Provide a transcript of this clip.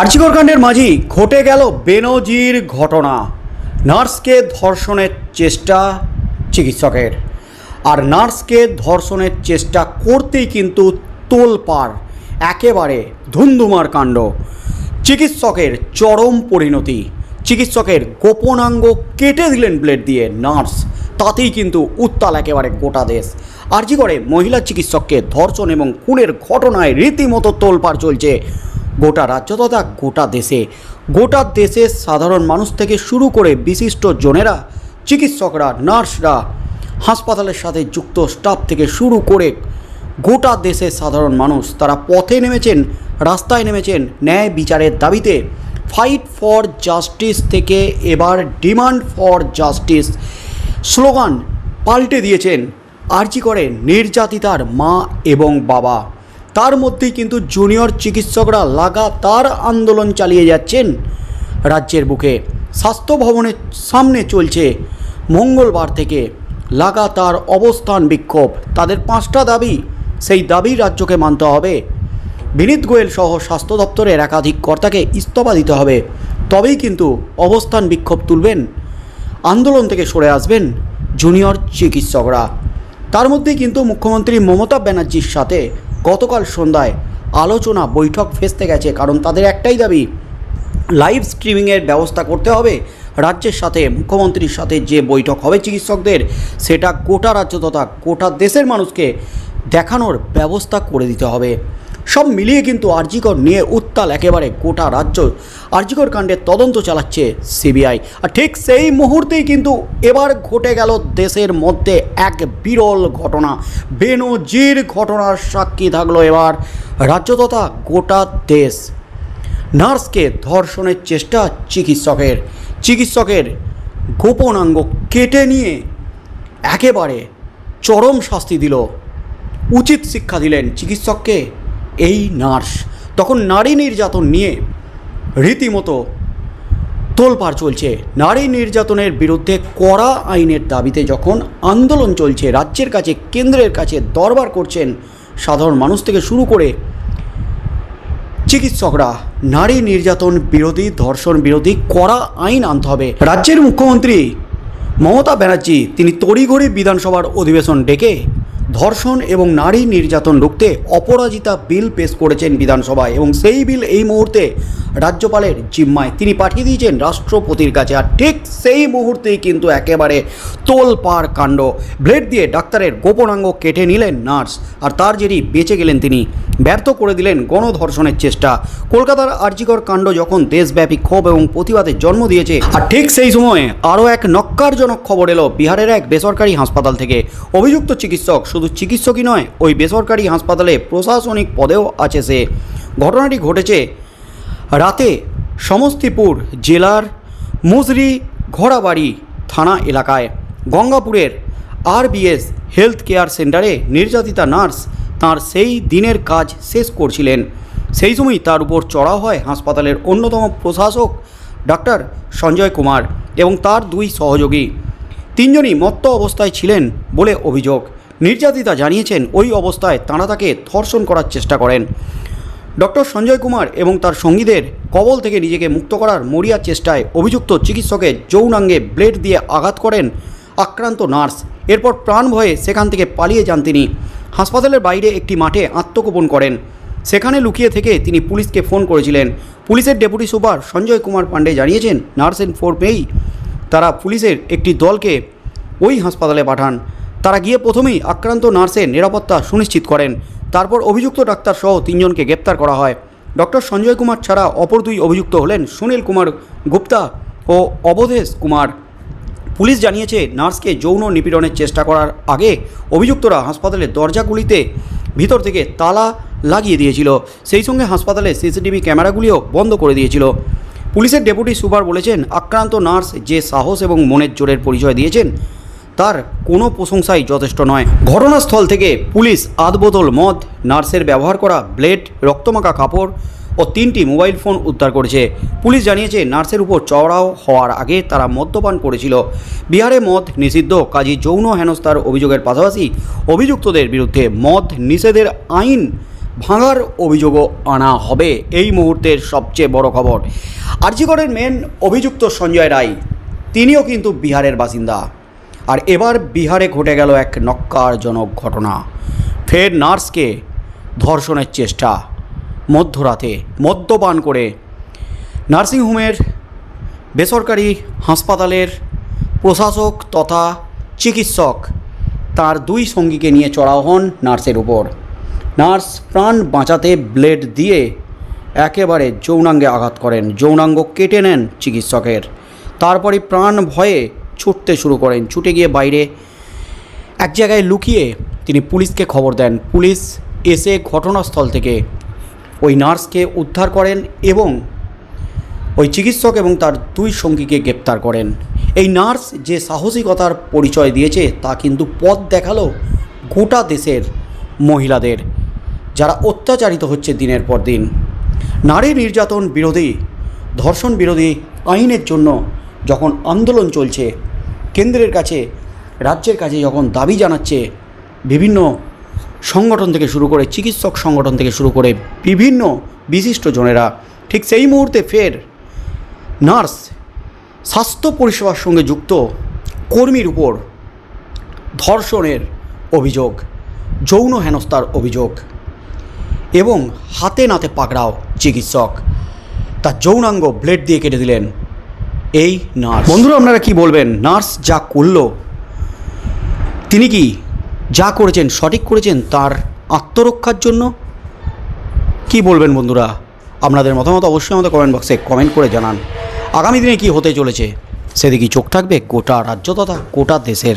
আর্চিকর কাণ্ডের মাঝি ঘটে গেল বেনজির ঘটনা। নার্সকে ধর্ষণের চেষ্টা চিকিৎসকের। আর নার্সকে ধর্ষণের চেষ্টা করতেই কিন্তু তোলপাড়, একেবারে ধুন্ধুমার কাণ্ড। চিকিৎসকের চরম পরিণতি, চিকিৎসকের গোপনাঙ্গ কেটে দিলেন ব্লেড দিয়ে নার্স, তাতেই কিন্তু উত্তাল একেবারে গোটা দেশ। আরজি মহিলা চিকিৎসককে ধর্ষণ এবং খুনের ঘটনায় রীতিমতো তোলপাড় চলছে। গোটা রাজ্য তথা গোটা দেশে। গোটা দেশের সাধারণ মানুষ থেকে শুরু করে বিশিষ্ট জনেরা, চিকিৎসকরা, নার্সরা হাসপাতালের সাথে যুক্ত স্টাফ থেকে শুরু করে গোটা দেশের সাধারণ মানুষ, তারা পথে নেমেছেন, রাস্তায় নেমেছেন ন্যায় বিচারের দাবিতে। ফাইট ফর জাস্টিস থেকে এবার ডিমান্ড ফর জাস্টিস স্লোগান পাল্টে দিয়েছেন, আর্জি করে নির্যাতিতার মা এবং বাবা। তার মধ্যেই কিন্তু জুনিয়র চিকিৎসকরা লাগাতার আন্দোলন চালিয়ে যাচ্ছেন রাজ্যের বুকে। স্বাস্থ্য ভবনের সামনে চলছে মঙ্গলবার থেকে লাগাতার অবস্থান বিক্ষোভ। তাদের পাঁচটা দাবি, সেই দাবি রাজ্যকে মানতে হবে। বিনীত গোয়েল সহ স্বাস্থ্য দপ্তরের একাধিক কর্তাকে ইস্তফা দিতে হবে। তবেই কিন্তু অবস্থান বিক্ষোভ তুলবেন, আন্দোলন থেকে সরে আসবেন জুনিয়র চিকিৎসকরা। তার মধ্যেই কিন্তু মুখ্যমন্ত্রী মমতা ব্যানার্জির সাথে গতকাল সন্ধ্যায় আলোচনা বৈঠক ফেসতে গেছে, কারণ তাদের একটাই দাবি, লাইভ স্ট্রিমিংয়ের ব্যবস্থা করতে হবে। রাজ্যের সাথে, মুখ্যমন্ত্রীর সাথে যে বৈঠক হবে চিকিৎসকদের, সেটা গোটা রাজ্য তথা গোটা দেশের মানুষকে দেখানোর ব্যবস্থা করে দিতে হবে। সব মিলিয়ে কিন্তু আরজিকর নিয়ে উত্তাল একেবারে গোটা রাজ্য। আরজিকর কাণ্ডের তদন্ত চালাচ্ছে সিবিআই। আর ঠিক সেই মুহূর্তেই কিন্তু এবার ঘটে গেল দেশের মধ্যে এক বিরল ঘটনা। বেনজির ঘটনার সাক্ষী থাকল এবার রাজ্য তথা গোটা দেশ। নার্সকে ধর্ষণের চেষ্টা চিকিৎসকের। চিকিৎসকের গোপনাঙ্গ কেটে নিয়ে একেবারে চরম শাস্তি দিল। উচিত শিক্ষা দিলেন চিকিৎসককে। এই নার্স। তখন নারী নির্যাতন নিয়ে রীতিমতো তোলপাড় চলছে। নারী নির্যাতনের বিরুদ্ধে কড়া আইনের দাবিতে যখন আন্দোলন চলছে, রাজ্যের কাছে, কেন্দ্রের কাছে দরবার করছেন সাধারণ মানুষ থেকে শুরু করে চিকিৎসকরা, নারী নির্যাতন বিরোধী, ধর্ষণ বিরোধী কড়া আইন আনতে হবে। রাজ্যের মুখ্যমন্ত্রী মমতা ব্যানার্জি, তিনি তড়িঘড়ি বিধানসভার অধিবেশন ডেকে ধর্ষণ এবং নারী নির্যাতন রুখতে অপরাজিতা বিল পেশ করেছেন বিধানসভায় এবং সেই বিল এই মুহূর্তে রাজ্যপালের জিম্মায় তিনি পাঠিয়ে দিয়েছেন রাষ্ট্রপতির কাছে। আর ঠিক সেই মুহূর্তেই কিন্তু একেবারে তোলপাড় কাণ্ড। ব্লেড দিয়ে ডাক্তারের গোপনাঙ্গ কেটে নিলেন নার্স। আর তার জেরই বেঁচে গেলেন তিনি। ব্যর্থ করে দিলেন গণধর্ষণের চেষ্টা। কলকাতার আর্জিকর কাণ্ড যখন দেশব্যাপী ক্ষোভ এবং প্রতিবাদের জন্ম দিয়েছে, আর ঠিক সেই সময়ে আরও এক নক্কারজনক খবর এলো বিহারের এক বেসরকারি হাসপাতাল থেকে। অভিযুক্ত চিকিৎসক শুধু চিকিৎসকই নয়, ওই বেসরকারি হাসপাতালে প্রশাসনিক পদেও আছে সে। ঘটনাটি ঘটেছে রাতে সমস্তিপুর জেলার মুজরি ঘোড়াবাড়ি থানা এলাকায় গঙ্গাপুরের আরবিএস হেলথ কেয়ার সেন্টারে নির্যাতিতা নার্স তার সেই দিনের কাজ শেষ করছিলেন। সেই সময় তার উপর চড়া হয় হাসপাতালের অন্যতম প্রশাসক ডাক্তার সঞ্জয় কুমার এবং তার দুই সহযোগী। তিনজনই মত্ত অবস্থায় ছিলেন বলে অভিযোগ। নির্যাতিতা জানিয়েছেন ওই অবস্থায় তাঁরা তাকে ধর্ষণ করার চেষ্টা করেন। ডক্টর সঞ্জয় কুমার এবং তার সঙ্গীদের কবল থেকে নিজেকে মুক্ত করার মরিয়ার চেষ্টায় অভিযুক্ত চিকিৎসকের যৌনাঙ্গে ব্লেড দিয়ে আঘাত করেন আক্রান্ত নার্স। এরপর প্রাণ ভয়ে সেখান থেকে পালিয়ে যান তিনি। হাসপাতালের বাইরে একটি মাঠে আত্মগোপন করেন। সেখানে লুকিয়ে থেকে তিনি পুলিশকে ফোন করেছিলেন। পুলিশের ডেপুটি সুপার সঞ্জয় কুমার পাণ্ডে জানিয়েছেন, নার্স এন্ড ফোর পেয়েই তারা পুলিশের একটি দলকে ওই হাসপাতালে পাঠান। তারা গিয়ে প্রথমেই আক্রান্ত নার্সের নিরাপত্তা সুনিশ্চিত করেন। তারপর অভিযুক্ত ডাক্তার সহ তিনজনকে গ্রেপ্তার করা হয়। ডক্টর সঞ্জয় কুমার ছাড়া অপর দুই অভিযুক্ত হলেন সুনীল কুমার গুপ্তা ও অবধেশ কুমার। পুলিশ জানিয়েছে, নার্সকে যৌন নিপীড়নের চেষ্টা করার আগে অভিযুক্তরা হাসপাতালের দরজাগুলিতে ভিতর থেকে তালা লাগিয়ে দিয়েছিল। সেই সঙ্গে হাসপাতালে সিসিটিভি ক্যামেরাগুলিও বন্ধ করে দিয়েছিল। পুলিশের ডেপুটি সুপার বলেছেন, আক্রান্ত নার্স যে সাহস এবং মনের জোরের পরিচয় দিয়েছেন তার কোনো প্রশংসাই যথেষ্ট নয়। ঘটনাস্থল থেকে পুলিশ আধ বোতল মদ, নার্সের ব্যবহার করা ব্লেড, রক্তমাখা কাপড় ও তিনটি মোবাইল ফোন উদ্ধার করেছে। পুলিশ জানিয়েছে, নার্সের উপর চড়াও হওয়ার আগে তারা মদ্যপান করেছিল। বিহারে মদ নিষিদ্ধ, কাজী যৌন হেনস্থার অভিযোগের পাশাপাশি অভিযুক্তদের বিরুদ্ধে মদ নিষেধের আইন ভাঙার অভিযোগও আনা হবে। এই মুহূর্তের সবচেয়ে বড় খবর। আরজিগড়ের মেন অভিযুক্ত সঞ্জয় রায়, তিনিও কিন্তু বিহারের বাসিন্দা। আর এবার বিহারে ঘটে গেল এক নক্কারজনক ঘটনা। ফের নার্সকে ধর্ষণের চেষ্টা। মধ্যরাতে মদ্যপান করে নার্সিংহোমের বেসরকারি হাসপাতালের প্রশাসক তথা চিকিৎসক তার দুই সঙ্গীকে নিয়ে চড়াও হন নার্সের উপর। নার্স প্রাণ বাঁচাতে ব্লেড দিয়ে একেবারে যৌনাঙ্গে আঘাত করেন। যৌনাঙ্গ কেটে নেন চিকিৎসকের। তারপরে প্রাণ ভয়ে ছুটতে শুরু করেন। ছুটে গিয়ে বাইরে এক জায়গায় লুকিয়ে তিনি পুলিশকে খবর দেন। পুলিশ এসে ঘটনাস্থল থেকে ওই নার্সকে উদ্ধার করেন এবং ওই চিকিৎসক এবং তার দুই সঙ্গীকে গ্রেপ্তার করেন। এই নার্স যে সাহসিকতার পরিচয় দিয়েছে, তা কিন্তু পথ দেখাল গোটা দেশের মহিলাদের, যারা অত্যাচারিত হচ্ছে দিনের পর দিন। নারী নির্যাতন বিরোধী, ধর্ষণ বিরোধী আইনের জন্য যখন আন্দোলন চলছে কেন্দ্রের কাছে, রাজ্যের কাছে যখন দাবি জানাচ্ছে বিভিন্ন সংগঠন থেকে শুরু করে চিকিৎসক সংগঠন থেকে শুরু করে বিভিন্ন বিশিষ্ট জনেরা, ঠিক সেই মুহূর্তে ফের নার্স, স্বাস্থ্য পরিষেবার সঙ্গে যুক্ত কর্মীর উপর ধর্ষণের অভিযোগ, যৌন হেনস্থার অভিযোগ এবং হাতে নাতে পাকড়াও চিকিৎসক। তার যৌনাঙ্গ ব্লেড দিয়ে কেটে দিলেন এই নার্স। বন্ধুরা, আপনারা কি বলবেন? নার্স যা করল, তিনি কি যা করেছেন, সঠিক করেছেন তার আত্মরক্ষার জন্য? কি বলবেন বন্ধুরা? আপনাদের মতামত অবশ্যই আমাদের কমেন্ট বক্সে কমেন্ট করে জানান। আগামী দিনে কি হতে চলেছে? সেদিকে চোখ থাকবে? গোটা রাজ্য তথা গোটা দেশের